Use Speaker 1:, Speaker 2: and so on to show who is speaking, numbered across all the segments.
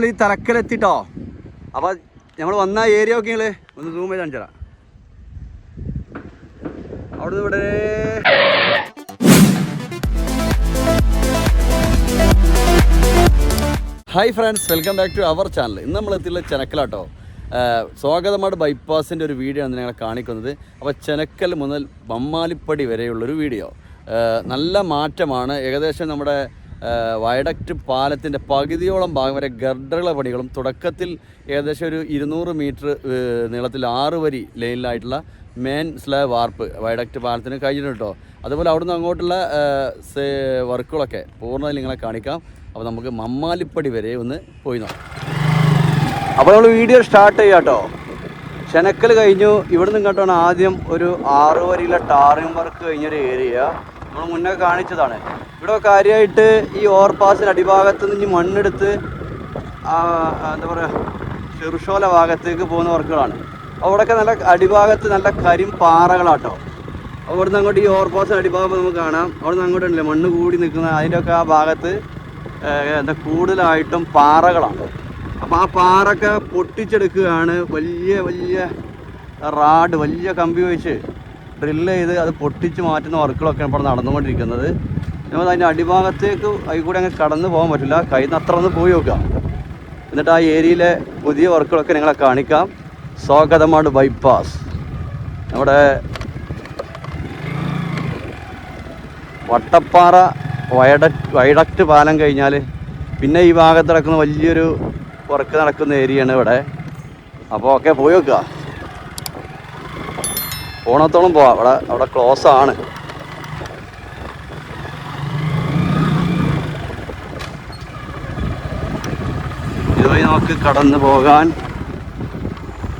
Speaker 1: നമ്മൾ ഈ തറക്കലെത്തിട്ടോ. അപ്പോൾ നമ്മൾ വന്ന ഏരിയ ഒക്കെ നിങ്ങൾ ഒന്ന് സൂം ചെയ്ത് അഞ്ചറ അവിടെ അവിടുന്ന് ഇവിടെ hi friends welcome back to our channel ഇന്ന് നമ്മൾ എത്തിയുള്ള ചെനക്കലാട്ടോ. സ്വാഗതമാട് ബൈപ്പാസിന്റെ ഒരു വീഡിയോ ആണ് ഞങ്ങളെ കാണിക്കുന്നത്. അപ്പോൾ ചെനക്കൽ മുതൽ ബമ്മാലിപ്പടി വരെയുള്ളൊരു വീഡിയോ നല്ല മാറ്റമാണ്. ഏകദേശം നമ്മുടെ വയഡക്റ്റ് പാലത്തിന്റെ പകുതിയോളം ഭാഗം വരെ ഗർഡറുള്ള പണികളും തുടക്കത്തിൽ ഏകദേശം ഒരു ഇരുന്നൂറ് മീറ്റർ നീളത്തിൽ ആറ് വരി ലൈനിലായിട്ടുള്ള മെയിൻ സ്ലാബ് വാർപ്പ് വയഡക്റ്റ് പാലത്തിന് കഴിഞ്ഞിട്ടുണ്ട് കേട്ടോ. അതുപോലെ അവിടുന്ന് അങ്ങോട്ടുള്ള വർക്കുകളൊക്കെ പൂർണമായി നിങ്ങളെ കാണിക്കാം. അപ്പോൾ നമുക്ക് മമ്മാലിപ്പടി വരെ ഒന്ന് പോയി നോക്കാം. അപ്പോൾ നമ്മൾ വീഡിയോ സ്റ്റാർട്ട് ചെയ്യാം കേട്ടോ. ചെനക്കൽ കഴിഞ്ഞു. ഇവിടുന്ന് കേട്ടോ ആദ്യം ഒരു ആറ് വരിയിലെ ടാറിംഗ് വർക്ക് കഴിഞ്ഞൊരു ഏരിയ. നമ്മൾ മുന്നേ കാണിച്ചതാണ്. ഇവിടെ കാര്യമായിട്ട് ഈ ഓവർപാസിന് അടിഭാഗത്ത് നിന്ന് മണ്ണെടുത്ത് എന്താ പറയുക ചെറുഷോല ഭാഗത്തേക്ക് പോകുന്ന വർക്കുകളാണ്. അവിടെയൊക്കെ നല്ല അടിഭാഗത്ത് നല്ല കരിം പാറകളാട്ടോ. അവിടുന്ന് അങ്ങോട്ട് ഈ ഓവർപാസിന് അടിഭാഗം നമുക്ക് കാണാം. അവിടുന്ന് അങ്ങോട്ട് ഉണ്ടല്ലേ മണ്ണ് കൂടി നിൽക്കുന്ന അതിന്റെയൊക്കെ ആ ഭാഗത്ത് എന്താ കൂടുതലായിട്ടും പാറകളാണ്. അപ്പം ആ പാറൊക്കെ പൊട്ടിച്ചെടുക്കുകയാണ്. വലിയ വലിയ റാഡ് വലിയ കമ്പി വെച്ച് ഡ്രില്ല് ചെയ്ത് അത് പൊട്ടിച്ച് മാറ്റുന്ന വർക്കുകളൊക്കെ ഇപ്പോൾ നടന്നുകൊണ്ടിരിക്കുന്നത്. നമ്മൾ അതിന്റെ അടിഭാഗത്തേക്ക് അതിൽ കൂടെ അങ്ങ് കടന്നു പോകാൻ പറ്റില്ല. കയ്യിൽ അത്ര ഒന്ന് പോയി നോക്കാം എന്നിട്ട് ആ ഏരിയയിലെ പുതിയ വർക്കുകളൊക്കെ നിങ്ങളെ കാണിക്കാം. സ്വാഗതമാണ് ബൈപ്പാസ്. നമ്മുടെ വട്ടപ്പാറ വയഡക്ട് വയഡക്റ്റ് പാലം കഴിഞ്ഞാൽ പിന്നെ ഈ ഭാഗത്ത് നടക്കുന്ന വലിയൊരു വർക്ക് നടക്കുന്ന ഏരിയയാണ് ഇവിടെ. അപ്പോൾ ഒക്കെ പോയി വെക്കുക പോണത്തോളം പോവാം. അവിടെ അവിടെ ക്ലോസ് ആണ്. നമുക്ക് കടന്നു പോകാൻ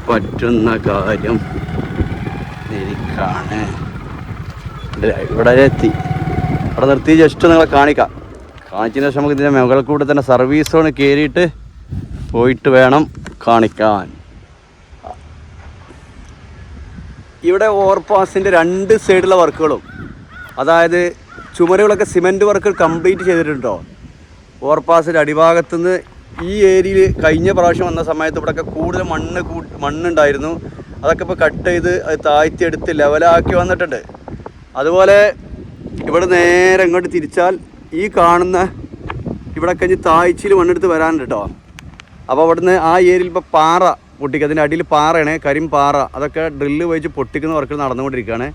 Speaker 1: പറ്റുന്ന കാര്യം എനിക്കാണ് ഇവിടെ എത്തി. അവിടെ നിർത്തി ജസ്റ്റ് നിങ്ങളെ കാണിക്കാം. കാണിച്ചതിന് ശേഷം നമുക്ക് ഇതിന്റെ മുകളിൽ കൂടെ തന്നെ സർവീസ് സോൺ കയറിയിട്ട് പോയിട്ട് വേണം കാണിക്കാൻ. ഇവിടെ ഓവർപാസിന്റെ രണ്ട് സൈഡിലുള്ള വർക്കുകളും അതായത് ചുമരുകളൊക്കെ സിമെന്റ് വർക്ക് കംപ്ലീറ്റ് ചെയ്തിട്ടുണ്ടോ? ഓവർപാസിന്റെ അടിഭാഗത്തു നിന്ന് ഈ ഏരിയയിൽ കഴിഞ്ഞ പ്രാവശ്യം വന്ന സമയത്ത് ഇവിടെയൊക്കെ കൂടുതൽ മണ്ണ് മണ്ണുണ്ടായിരുന്നു. അതൊക്കെ ഇപ്പോൾ കട്ട് ചെയ്ത് അത് താഴ്ത്തിയെടുത്ത് ലെവലാക്കി വന്നിട്ടുണ്ട്. അതുപോലെ ഇവിടെ നേരെ ഇങ്ങോട്ട് തിരിച്ചാൽ ഈ കാണുന്ന ഇവിടെ കഴിഞ്ഞ് താഴ്ചയിൽ മണ്ണെടുത്ത് വരാനുണ്ട് കേട്ടോ അപ്പോൾ അവിടുന്ന് ആ ഏരിയയിൽ ഇപ്പോൾ പാറ പൊട്ടിക്കുക അതിന്റെ അടിയിൽ പാറയാണ് കരിം പാറ. അതൊക്കെ ഡ്രില്ല് വെച്ച് പൊട്ടിക്കുന്ന വർക്കുകൾ നടന്നുകൊണ്ടിരിക്കുകയാണ്.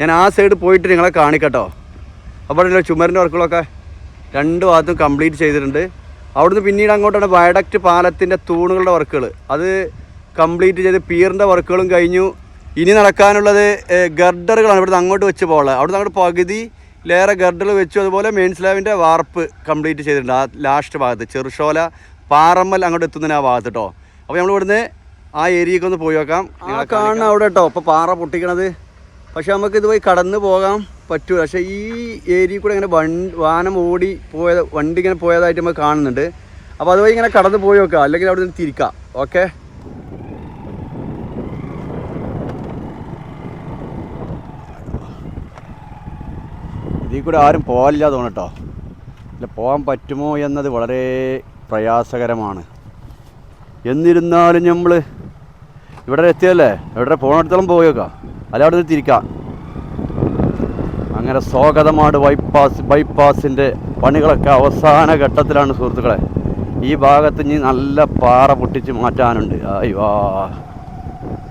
Speaker 1: ഞാൻ ആ സൈഡ് പോയിട്ട് നിങ്ങളെ കാണിക്കട്ടോ. അപ്പോൾ ചുമരിന്റെ വർക്കുകളൊക്കെ രണ്ട് ഭാഗത്തും കംപ്ലീറ്റ് ചെയ്തിട്ടുണ്ട്. അവിടുന്ന് പിന്നീട് അങ്ങോട്ടാണ് വയഡക്റ്റ് പാലത്തിന്റെ തൂണുകളുടെ വർക്കുകൾ. അത് കംപ്ലീറ്റ് ചെയ്ത് പിയറിന്റെ വർക്കുകളും കഴിഞ്ഞു. ഇനി നടക്കാനുള്ളത് ഗർഡറുകളാണ് ഇവിടുന്ന് അങ്ങോട്ട് വെച്ച് പോകുള്ളത് അവിടുന്ന് അങ്ങോട്ട് പകുതി ലേറെ ഗർഡർ വെച്ചു. അതുപോലെ മെയിൻ സ്ലാബിന്റെ വാർപ്പ് കംപ്ലീറ്റ് ചെയ്തിട്ടുണ്ട് ആ ലാസ്റ്റ് ഭാഗത്ത്. ചെറുഷോല പാറമ്മൽ അങ്ങോട്ട് എത്തുന്നതിന് ആ ഭാഗത്ത് കേട്ടോ അപ്പോൾ നമ്മൾ ഇവിടുന്ന് ആ ഏരിയക്ക് ഒന്ന് പോയി നോക്കാം. ആ കാണുന്ന അവിടെ കേട്ടോ ഇപ്പോൾ പാറ പൊട്ടിക്കണത്. പക്ഷെ നമുക്ക് ഇത് പോയി കടന്നു പോകാൻ പറ്റൂ പക്ഷെ ഈ ഏരിയ കൂടെ ഇങ്ങനെ വണ്ടി വാനം ഓടി പോയത് വണ്ടി ഇങ്ങനെ പോയതായിട്ട് നമ്മൾ കാണുന്നുണ്ട്. അപ്പോൾ അതുവഴി ഇങ്ങനെ കടന്നു പോയി നോക്കാം അല്ലെങ്കിൽ അവിടെ നിന്ന് തിരിക്കാം. ഓക്കെ? ഇതിൽ കൂടെ ആരും പോകാനില്ല തോന്നട്ടോ അല്ല പോകാൻ പറ്റുമോ എന്നത് വളരെ പ്രയാസകരമാണ്. എന്നിരുന്നാലും നമ്മൾ ഇവിടെ എത്തിയല്ലേ? ഇവിടെ പോകണിടത്തോളം പോയേക്കാം? അല്ല അവിടെ തിരിക്കാം? അങ്ങനെ സ്വാഗതമാട് ബൈപ്പാസ് ബൈപ്പാസിന്റെ പണികളൊക്കെ അവസാന ഘട്ടത്തിലാണ് സുഹൃത്തുക്കളെ. ഈ ഭാഗത്ത് ഇനി നല്ല പാറ പൊട്ടിച്ച് മാറ്റാനുണ്ട്. അയ്യോ.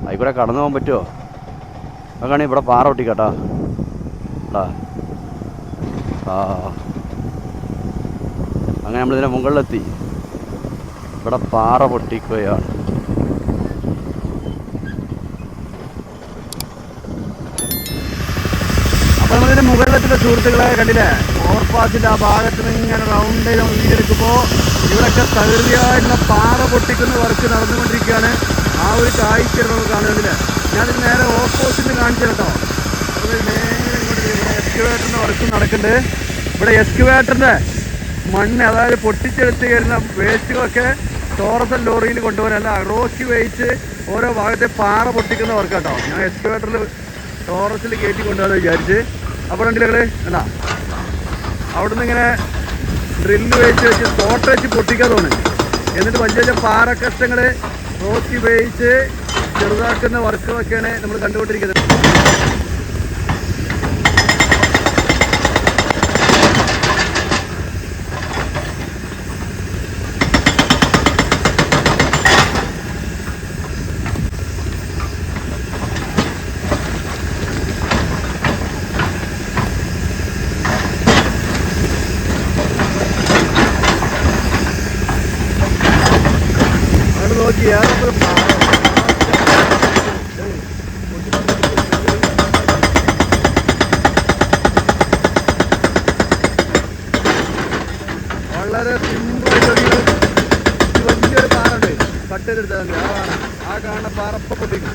Speaker 1: ആയിക്കൂടെ കടന്നു പോകാൻ പറ്റുമോ അതാണ് ഇവിടെ പാറ പൊട്ടിക്കട്ടാ. കേട്ടാ ആ. അങ്ങനെ നമ്മളിതിന്റെ മുകളിലെത്തി. ഇവിടെ പാറ പൊട്ടിക്കുകയാണ്. മുകളിലെത്തിയ സുഹൃത്തുക്കളെ കണ്ടില്ലേ? ഓർപ്പാസിന്റെ ആ ഭാഗത്ത് നിന്ന് ഇങ്ങനെ റൗണ്ട് ചെയ്ത് ഇവിടൊക്കെ തകൃതിയായിട്ടുള്ള പാറ പൊട്ടിക്കുന്ന വർക്ക് നടന്നുകൊണ്ടിരിക്കുകയാണ്. ആ ഒരു കാഴ്ച നമ്മൾ കാണുന്നില്ല ഞാനിത് നേരെ ഓപ്പോസിറ്റ് കാണിച്ചു കേട്ടോ. എക്സ്കുവേറ്ററിന്റെ വർക്ക് നടക്കുന്നുണ്ട്. ഇവിടെ എക്സ്കുവേറ്ററിന്റെ മണ്ണ് അതായത് പൊട്ടിച്ചെടുത്ത് വരുന്ന വേസ്റ്റുകളൊക്കെ ടോറസൽ ലോറിയിൽ കൊണ്ടുപോകാനല്ല റോക്കി വേയിച്ച് ഓരോ ഭാഗത്തെ പാറ പൊട്ടിക്കുന്ന വർക്ക് കേട്ടോ. ഞാൻ എക്സ്കുവേറ്ററിൽ ടോറസിൽ കയറ്റി കൊണ്ടുപോകാന്ന് വിചാരിച്ച് അപ്പോൾ ഉണ്ടെങ്കിൽ എന്താ അവിടുന്ന് ഇങ്ങനെ ഡ്രില്ല് വെച്ച് വെച്ച് തോട്ട വെച്ച് പൊട്ടിക്കാൻ തോന്നുന്നു. എന്നിട്ട് വലിയ വലിയ പാറക്കഷ്ടങ്ങൾ നോക്കി ഉപയോഗിച്ച് ചെറുതാക്കുന്ന വർക്കുകളൊക്കെയാണ് നമ്മൾ കണ്ടുകൊണ്ടിരിക്കുന്നത് അവിടെ നോക്കി ഏറെ വളരെ സിമ്പിൾ വലിയൊരു പാറുണ്ട് കട്ട് ചെയ്തെടുത്താൽ മതി ആ ആ കാണുന്ന പാറ ഇപ്പൊ പൊട്ടിക്കും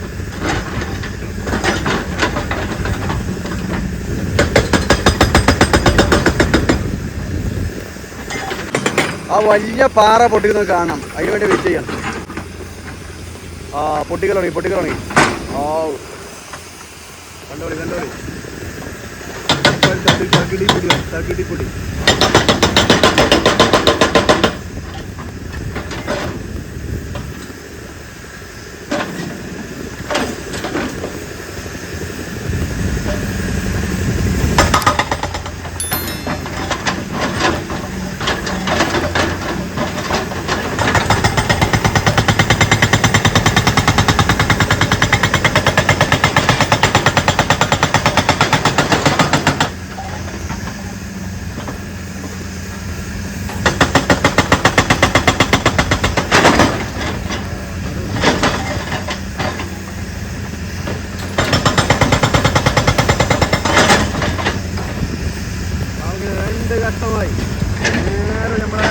Speaker 1: ആ വലിയ പാറ പൊട്ടിക്കുന്നത് കാണാം. അതിന് വേണ്ടി വെയിറ്റ് ചെയ്യണം ആ പൊട്ടിക്കൽ തുടങ്ങി ആ കണ്ടോളി കണ്ടോളി. തകിടി പൊടി തകിടി പൊടി നമുക്ക് രണ്ട് ഘട്ടമായി നേരെ നമ്മളെ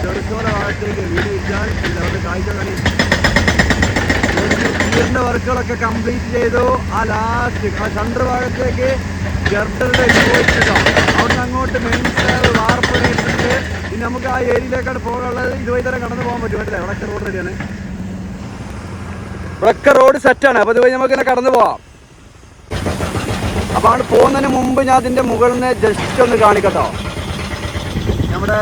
Speaker 1: ചെറുക്കോല ഭാഗത്തേക്ക് വീട് വെച്ചാൽ അവരുടെ കാഴ്ച കളി വർക്കുകളൊക്കെ കംപ്ലീറ്റ് ചെയ്തു. ആ ലാസ്റ്റ് ആ സെൻട്രൽ ഭാഗത്തേക്ക് ഗർഡറുടെ പോയിട്ടോ അവിടെ അങ്ങോട്ട് മെയിൻസ് വാർപ്പണി ഇട്ടിട്ട് ഇനി നമുക്ക് ആ ഏരിയയിലേക്കാണ് പോകാനുള്ളത് ഇതുവഴി തന്നെ കടന്നു പോകാൻ പറ്റും. അല്ലേ ഇവിടെയൊക്കെ റോഡ് റെഡിയാണ് ഇവിടെയൊക്കെ റോഡ് സെറ്റാണ് അപ്പോൾ ഇതുവഴി നമുക്ക് ഇങ്ങനെ കടന്നു പോവാം അപ്പോൾ അവിടെ പോകുന്നതിന് മുമ്പ് ഞാൻ അതിന്റെ മുകളിൽ നിന്ന് ജസ്റ്റ് ഒന്ന് കാണിക്കട്ടോ. നമ്മുടെ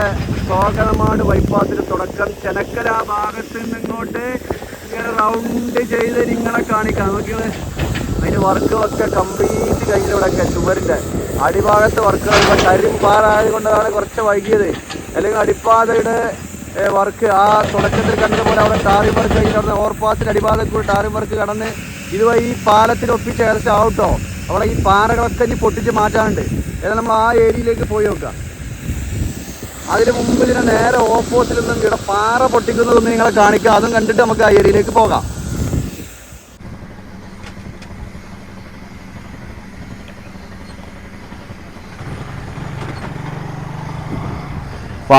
Speaker 1: കോകനമാട് ബൈപ്പാസിൽ തുടക്കം. ചെനക്കര ആ ഭാഗത്ത് നിന്ന് ഇങ്ങോട്ട് ഇങ്ങനെ റൗണ്ട് ചെയ്ത് നിങ്ങളെ കാണിക്കാം. നോക്കിയത് അതിന് ഒക്കെ കംപ്ലീറ്റ് കഴിഞ്ഞിവിടെയൊക്കെ ചുമരിന്റെ അടിഭാഗത്ത് വർക്കുകൾ കരിമ്പാറ ആയതുകൊണ്ടാണ് കുറച്ച് വൈകിയത്. അല്ലെങ്കിൽ അടിപ്പാതയുടെ വർക്ക് ആ തുടക്കത്തിൽ കണ്ടതുപോലെ അവിടെ ടാറിം വർക്ക് കഴിഞ്ഞ് അവിടെ ഓവർപാസിന്റെ അടിഭാഗത്ത് കൂടി ടാറിം വർക്ക് കടന്ന് ഇതുവഴി ഈ പാലത്തിൽ ഒപ്പിച്ച് ഏകദേശം ആവട്ടോ അവിടെ ഈ പാറകളൊക്കെ ഇനി പൊട്ടിച്ച് മാറ്റാനുണ്ട്. ഏതായാലും നമ്മൾ ആ ഏരിയയിലേക്ക് പോയി നോക്കാം. അതിന് മുമ്പ് ഇതിനെ നേരെ ഓപ്പോസിൽ നിന്നും ഇവിടെ പാറ പൊട്ടിക്കുന്നതൊന്ന് നിങ്ങളെ കാണിക്കാം. അതും കണ്ടിട്ട് നമുക്ക് ആ ഏരിയയിലേക്ക് പോകാം.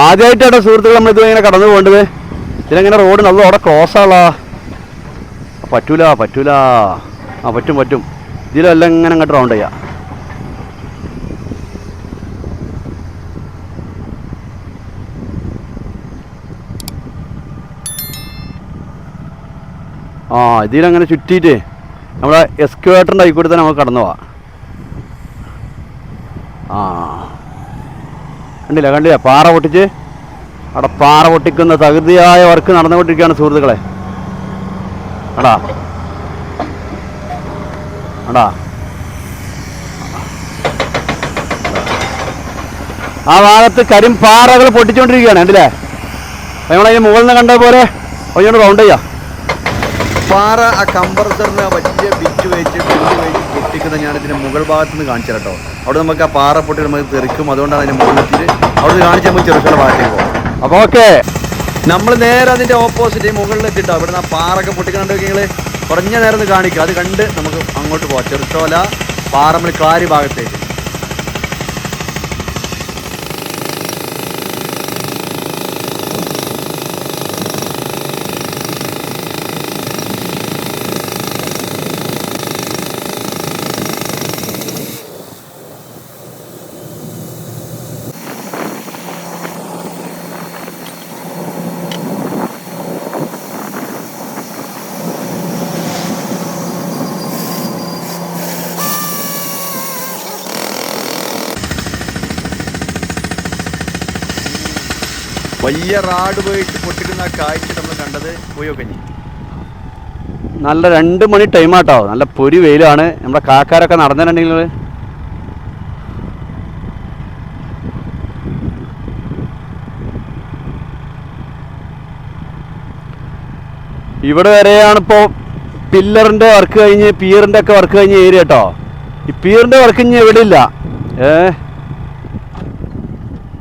Speaker 1: ആദ്യമായിട്ടാണ് സുഹൃത്തുക്കൾ നമ്മൾ ഇതുവരെ ഇങ്ങനെ കടന്നു പോകേണ്ടത്. ഇതിനെങ്ങനെ റോഡ് നല്ല അവിടെ ക്രോസ് ആളാ പറ്റൂല പറ്റൂല. ആ പറ്റും പറ്റും. ഇതിലെല്ലാം ഇങ്ങനെ അങ്ങോട്ട് റൗണ്ട് ചെയ്യാം. ആ ഇതിലങ്ങനെ ചുറ്റിയിട്ട് നമ്മുടെ എസ്ക്വേറ്ററിന്റെ ആയിക്കോട്ടെ തന്നെ നമുക്ക് കടന്നു പോവാം. ആ. കണ്ടില്ല കണ്ടില്ല? പാറ പൊട്ടിച്ച് അവിടെ പാറ പൊട്ടിക്കുന്ന തകൃതിയായ വർക്ക് നടന്നുകൊണ്ടിരിക്കുകയാണ് സുഹൃത്തുക്കളെ. അടാ അടാ ആ ഭാഗത്ത് കരിമ്പാറകൾ പൊട്ടിച്ചുകൊണ്ടിരിക്കുകയാണ് കണ്ടില്ലേ? നമ്മളതിന് മുകളിൽ നിന്ന് കണ്ട പോലെ ഒന്നുകൊണ്ട് റൗണ്ട് ചെയ്യാം. പാറ ആ കമ്പർസറിന് വലിയ ബിറ്റ് വെച്ച് ബിറ്റ് വെച്ച് പൊട്ടിക്കുന്ന ഞാൻ ഇതിന്റെ മുകൾ ഭാഗത്ത് നിന്ന് കാണിച്ചു കേട്ടോ. അവിടെ നമുക്ക് ആ പാറ പൊട്ടി നമുക്ക് തെറിക്കും. അതുകൊണ്ടാണ് അതിന്റെ മുകളിലെത്തിയിട്ട് അവിടെ നിന്ന് കാണിച്ച് നമുക്ക് ചെറുക്കുള്ള ഭാഗത്തേക്ക് പോകും. അപ്പോൾ ഓക്കെ. നമ്മൾ നേരെ അതിന്റെ ഓപ്പോസിറ്റ് മുകളിലെത്തിട്ടോ നിന്ന് ആ പാറൊക്കെ പൊട്ടിക്കുന്നുണ്ട് നിങ്ങൾ കുറഞ്ഞ നേരം നിന്ന് കാണിക്കുക അത് കണ്ട് നമുക്ക് അങ്ങോട്ട് പോവാം ചെറുത്തോല പാറമ്മൽ കാരി ഭാഗത്തേക്ക്. വലിയ റാഡ് പോയിട്ട് പൊട്ടിക്കുന്ന കാഴ്ച നമ്മൾ കണ്ടത് പോയോ കഞ്ഞി നല്ല രണ്ട് മണി ടൈമാട്ടോ നല്ല പൊരി വെയിലാണ്. നമ്മുടെ കാക്കാരൊക്കെ നടന്നിട്ടുണ്ടെങ്കിൽ ഇവിടെ വരെയാണ് ഇപ്പോ പില്ലറിന്റെ വർക്ക് കഴിഞ്ഞ് പിയറിന്റെ ഒക്കെ വർക്ക് കഴിഞ്ഞ് ഏരിയ കേട്ടോ ഈ പിയറിന്റെ വർക്ക് ഇനി എവിടെ ഇല്ല ഏ?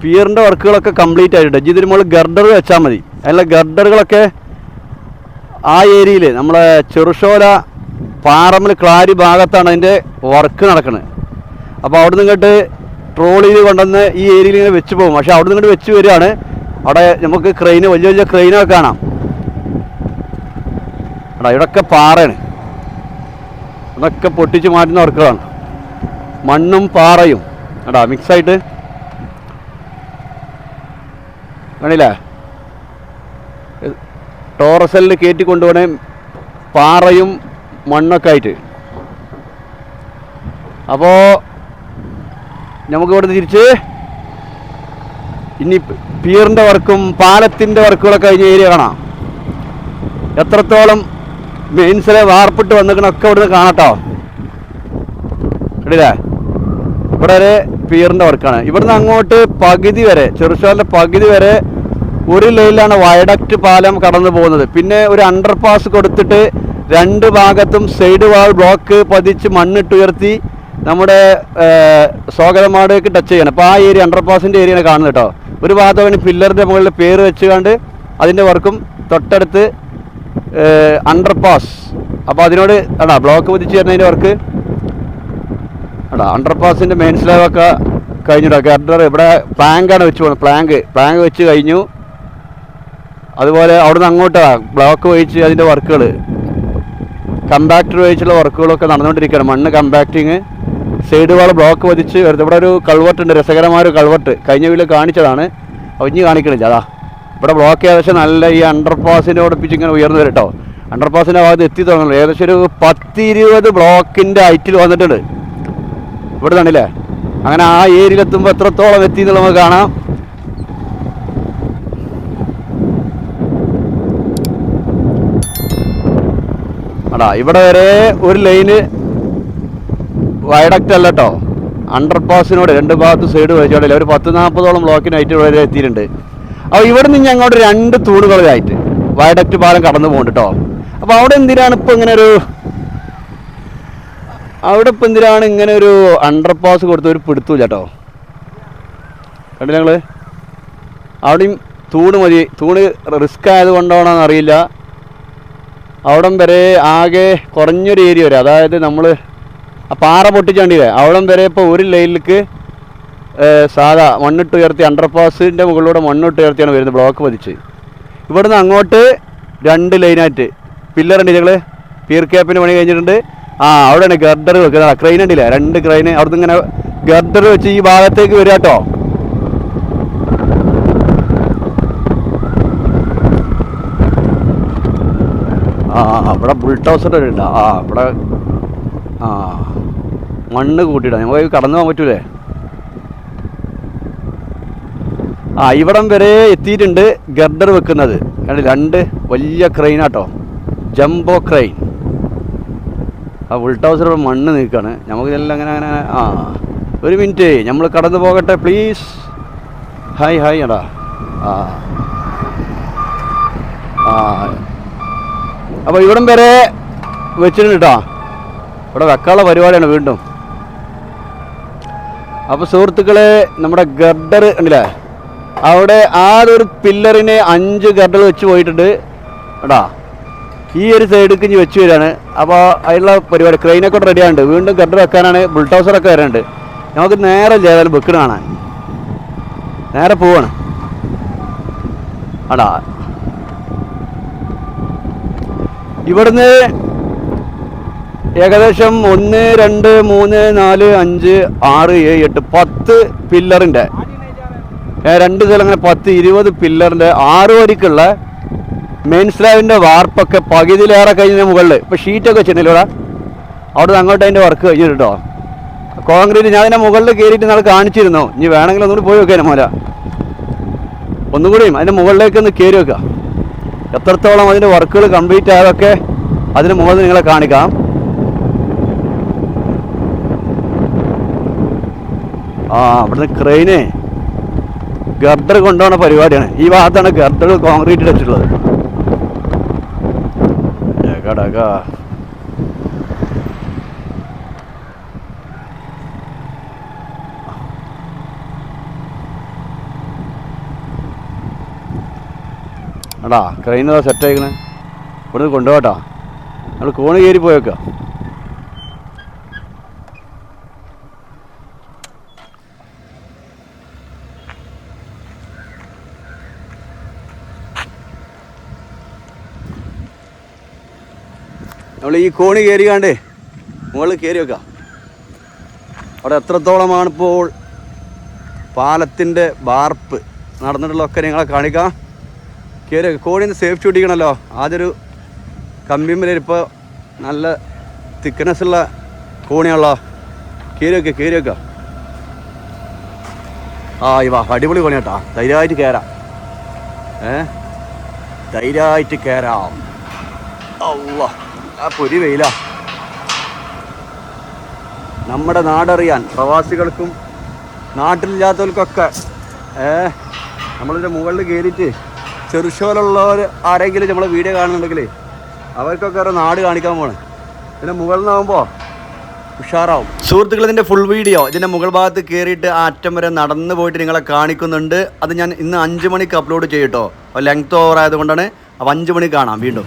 Speaker 1: പിയറിന്റെ വർക്കുകളൊക്കെ കംപ്ലീറ്റ് ആയിട്ടുണ്ട്. ഇതിന് മുകളിൽ ഗർഡർ വെച്ചാൽ മതി. അതിലെ ഗർഡറുകളൊക്കെ ആ ഏരിയയിൽ നമ്മളെ ചെറുശോല പാറമ്മൽ ക്ലാരി ഭാഗത്താണ് അതിന്റെ വർക്ക് നടക്കുന്നത് അപ്പോൾ അവിടെ നിന്ന് ഇങ്ങോട്ട് ട്രോളിയിൽ കൊണ്ടുവന്ന് ഈ ഏരിയയിൽ ഇങ്ങനെ വെച്ച് പോകും. പക്ഷേ അവിടെ നിന്ന് വെച്ച് വരികയാണ്. അവിടെ നമുക്ക് ക്രെയിന് വലിയ വലിയ ക്രെയിനൊക്കെ കാണാം. എടാ ഇവിടൊക്കെ പാറയാണ്. ഇതൊക്കെ പൊട്ടിച്ച് മാറ്റുന്ന വർക്കുകളാണ്. മണ്ണും പാറയും. എടാ മിക്സായിട്ട് കണ്ടില്ലേ ടോറസലിൽ കയറ്റി കൊണ്ടുപോകണേ പാറയും മണ്ണൊക്കെ ആയിട്ട്. അപ്പോൾ നമുക്കിവിടെ തിരിച്ച് ഇനി പിയറിന്റെ വർക്കും പാലത്തിന്റെ വർക്കുകളൊക്കെ കഴിഞ്ഞ ഏരിയ കാണാം. എത്രത്തോളം മെയിൻസിലെ വാർപ്പിട്ട് വന്നിക്കണൊക്കെ ഇവിടുന്ന് കാണട്ടോ. കണ്ടില്ലേ? ഇവിടെ ഒരു പിയറിന്റെ വർക്കാണ്. ഇവിടുന്ന് അങ്ങോട്ട് പകുതി വരെ ചെറുശാലിന്റെ പകുതി വരെ ഒരു ലൈനിലാണ് വയഡക്റ്റ് പാലം കടന്നു പോകുന്നത്. പിന്നെ ഒരു അണ്ടർ പാസ് കൊടുത്തിട്ട് രണ്ട് ഭാഗത്തും സൈഡ് വാൾ ബ്ലോക്ക് പതിച്ച് മണ്ണിട്ടുയർത്തി നമ്മുടെ സ്വാഗതമാടേക്ക് ടച്ച് ചെയ്യണം. അപ്പോൾ ആ ഏരിയ അണ്ടർ പാസിന്റെ ഏരിയയാണ് കാണുന്നത് കേട്ടോ. ഒരു ഭാഗത്താണ് പില്ലറിന്റെ മുകളിൽ പേര് വെച്ചുകൊണ്ട് അതിന്റെ വർക്കും തൊട്ടടുത്ത് അണ്ടർ പാസ് അപ്പോൾ അതിനോട് ആടാ ബ്ലോക്ക് പതിച്ച് തരുന്നതിന്റെ വർക്ക്. ആടാ അണ്ടർ പാസിന്റെ മെയിൻ സ്ലാബൊക്കെ കഴിഞ്ഞിട്ടോ. ഗർഡർ ഇവിടെ പ്ലാങ്കാണ് വെച്ച് പോകുന്നത് പ്ലാങ്ക് പ്ലാങ്ക് വെച്ച് കഴിഞ്ഞു. അതുപോലെ അവിടുന്ന് അങ്ങോട്ടാണ് ബ്ലോക്ക് വഹിച്ച് അതിന്റെ വർക്കുകൾ കമ്പാക്ടർ വഹിച്ചുള്ള വർക്കുകളൊക്കെ നടന്നുകൊണ്ടിരിക്കുകയാണ്. മണ്ണ് കമ്പാക്ടിങ് സൈഡ് വാൾ ബ്ലോക്ക് വധിച്ച് വരുന്നത് ഇവിടെ ഒരു കൾവർട്ട് ഉണ്ട് രസകരമായ ഒരു കൾവട്ട്. കഴിഞ്ഞ വീട്ടിൽ കാണിച്ചതാണ്. അവഞ്ഞ് കാണിക്കണില്ല അതാ. ഇവിടെ ബ്ലോക്ക് ഏകദേശം നല്ല ഈ അണ്ടർപാസിന്റെ ഓടിപ്പിച്ച് ഇങ്ങനെ ഉയർന്നു വരട്ടോ അണ്ടർപാസിന്റെ അണ്ടർ ഭാഗത്ത് എത്തി തുടങ്ങുന്നു. ഏകദേശം ഒരു പത്തിരുപത് ബ്ലോക്കിന്റെ ഹൈറ്റിൽ വന്നിട്ടുണ്ട്. ഇവിടെ അല്ലേ അങ്ങനെ ആ ഏരിയയിലെത്തുമ്പോൾ എത്രത്തോളം എത്തി എന്നുള്ളത് നമുക്ക് കാണാം. അടാ ഇവിടെ വരെ ഒരു ലൈന് വയഡക്റ്റ് അല്ല കേട്ടോ അണ്ടർ പാസിനോട് രണ്ട് ഭാഗത്ത് സൈഡ് വെച്ചോടില്ല ഒരു പത്ത് നാൽപ്പതോളം ബ്ലോക്കിനായിട്ട് വരെ എത്തിയിട്ടുണ്ട്. അപ്പോൾ ഇവിടെ നിന്ന് അങ്ങോട്ട് രണ്ട് തൂണുകളിലായിട്ട് വയഡക്റ്റ് പാലം കടന്നു പോകുന്നുണ്ട് കേട്ടോ അപ്പോൾ അവിടെ എന്തിനാണ് ഇപ്പോൾ ഇങ്ങനെ ഒരു അവിടെ ഇപ്പം എന്തിനാണ് ഇങ്ങനെ ഒരു അണ്ടർ പാസ് കൊടുത്ത് ഒരു പിടുത്തൂല കേട്ടോ കണ്ടില്ല ഞങ്ങൾ അവിടെയും തൂണ് മതി. തൂണ് റിസ്ക് ആയതുകൊണ്ടാണോ അറിയില്ല. അവിടം വരെ ആകെ കുറഞ്ഞൊരു ഏരിയ വരെ. അതായത് നമ്മൾ പാറ പൊട്ടിച്ചാണ്ടില്ലേ? അവിടം വരെ ഇപ്പോൾ ഒരു ലൈനിലേക്ക് സാധാ മണ്ണിട്ട് ഉയർത്തി അണ്ടർപാസിന്റെ മുകളിലൂടെ മണ്ണിട്ട് ഉയർത്തിയാണ് വരുന്നത് ബ്ലോക്ക് പതിച്ച്. ഇവിടുന്ന് അങ്ങോട്ട് രണ്ട് ലൈനായിട്ട്. പില്ലറുണ്ട് ഞങ്ങൾ പീർ ക്യാപ്പിന് പണി കഴിഞ്ഞിട്ടുണ്ട്. ആ അവിടെയാണ് ഗർഡർ വെക്കുന്നത്. ക്രെയിൻ ഉണ്ടല്ലേ? രണ്ട് ക്രെയിൻ അവിടുന്ന് ഇങ്ങനെ ഗർഡർ വെച്ച് ഈ ഭാഗത്തേക്ക് വരിക ആ അവിടെ ബുൾട്ടോസർ ഉണ്ട്. ആ അവിടെ ആ മണ്ണ് കൂട്ടിയിടാം. നമുക്ക് കടന്നു പോകാൻ പറ്റൂലേ? ആ ഇവിടം വരെ എത്തിയിട്ടുണ്ട് ഗർഡർ വെക്കുന്നത്. രണ്ട് വലിയ ക്രെയിനാട്ടോ ജംബോ ക്രെയിൻ ആ ബുൾട്ടോസർ മണ്ണ് നീക്കാണ് നമുക്ക് ഇതെല്ലാം അങ്ങനെ അങ്ങനെ ആ. ഒരു മിനിറ്റ് നമ്മൾ കടന്നു പോകട്ടെ പ്ലീസ് ഹായ് ഹായ് എടാ. ആ. ആ അപ്പോൾ ഇവിടം വരെ വെച്ചിട്ടുണ്ട് കേട്ടോ ഇവിടെ വെക്കാനുള്ള പരിപാടിയാണ് വീണ്ടും. അപ്പോൾ സുഹൃത്തുക്കളെ നമ്മുടെ ഗർഡർ ഉണ്ടല്ലേ? അവിടെ ആ ഒരു പില്ലറിന് അഞ്ച് ഗർഡർ വെച്ച് പോയിട്ടുണ്ട്. കേട്ടോ ഈ ഒരു സൈഡിലേക്ക് ഇനി വെച്ച് വരികയാണ്. അപ്പോൾ അതിനുള്ള പരിപാടി ക്രെയിനൊക്കെ റെഡിയാണ്ട് വീണ്ടും ഗർഡർ വെക്കാനാണ് ബുൾട്ടോസറൊക്കെ വരാനുണ്ട്. നമുക്ക് നേരെ ചെയ്താൽ ബുക്കിന് കാണാൻ. നേരെ പോവാണ്. ആടാ ഇവിടുന്ന് ഏകദേശം ഒന്ന് രണ്ട് മൂന്ന് നാല് അഞ്ച് ആറ് ഏഴ് എട്ട് പത്ത് പില്ലറിന്റെ രണ്ട് സ്ഥലം അങ്ങനെ പത്ത് ഇരുപത് പില്ലറിന്റെ ആറ് വരിക്കുള്ള മെയിൻ സ്ലാബിന്റെ വാർപ്പൊക്കെ പകുതിയിലേറെ കഴിഞ്ഞ മുകളിൽ ഇപ്പോൾ ഷീറ്റൊക്കെ വെച്ചിട്ടുണ്ടല്ലോ അവിടെ അങ്ങോട്ട് അതിന്റെ വർക്ക് കഴിഞ്ഞിട്ടോ കോൺക്രീറ്റ് ഞാൻ അതിന്റെ മുകളിൽ കയറിയിട്ട് നാളെ കാണിച്ചിരുന്നോ. ഇനി വേണമെങ്കിൽ ഒന്നുകൂടി പോയി വെക്കാൻ മോല ഒന്നുകൂടിയും അതിന്റെ മുകളിലേക്ക് ഒന്ന് കയറി വെക്കുക എത്രത്തോളം അതിന്റെ വർക്കുകൾ കംപ്ലീറ്റ് ആയതൊക്കെ അതിന് മുകളിൽ നിങ്ങളെ കാണിക്കാം. ആ അവിടുന്ന് ക്രെയിന് ഗർഡർ കൊണ്ടുപോകുന്ന പരിപാടിയാണ്. ഈ ഭാഗത്താണ് ഗർഡർ കോൺക്രീറ്റ് വെച്ചിട്ടുള്ളത്. ഡക എടാ ക്രെയിൻ സെറ്റ് ആയിക്കണേ? ഇവിടുന്ന് കൊണ്ടുപോട്ടാ നമ്മൾ കോണ് കയറി പോയേക്ക നമ്മൾ ഈ കോണി കയറി കണ്ടേ മുകളിൽ കയറി വെക്ക. അവിടെ എത്രത്തോളമാണിപ്പോൾ പാലത്തിന്റെ വാർപ്പ്. നടന്നിട്ടുള്ളതൊക്കെ നിങ്ങളെ കാണിക്കാം. കയറി കോണിന്ന് സേഫ്റ്റി ഓടിക്കണമല്ലോ ആദ്യൊരു കമ്പിമ്മൽ ഇപ്പോൾ നല്ല തിക്നെസ് ഉള്ള കോണിയാണല്ലോ. കയറി വെക്കുക കയറി വെക്കുക ആ ഇവാ അടിപൊളി കോണി ധൈര്യമായിട്ട് കയറാം ഏ? ധൈര്യമായിട്ട് കയറാം ആ പൊരി വെയിലാ. നമ്മുടെ നാടറിയാൻ പ്രവാസികൾക്കും നാട്ടിലില്ലാത്തവർക്കൊക്കെ ഏ? നമ്മളിതിന്റെ മുകളിൽ കയറിയിട്ട് ചെറുശോലുള്ളവർ ആരെങ്കിലും നമ്മളെ വീഡിയോ കാണുന്നുണ്ടെങ്കിൽ അവർക്കൊക്കെ ഒരു നാട് കാണിക്കാൻ പോകണം പിന്നെ മുകളിൽ നിന്നാകുമ്പോൾ ഉഷാറാവും. സുഹൃത്തുക്കൾ ഇതിന്റെ ഫുൾ വീഡിയോ ഇതിന്റെ മുകൾ ഭാഗത്ത് കയറിയിട്ട് ആ അറ്റം വരെ നടന്നു പോയിട്ട് നിങ്ങളെ കാണിക്കുന്നുണ്ട്. അത് ഞാൻ ഇന്ന് അഞ്ച് മണിക്ക് അപ്ലോഡ് ചെയ്യട്ടോ ലെങ്ത് ഓവർ ആയതുകൊണ്ടാണ്. അപ്പോൾ അഞ്ച് മണിക്ക് കാണാം വീണ്ടും.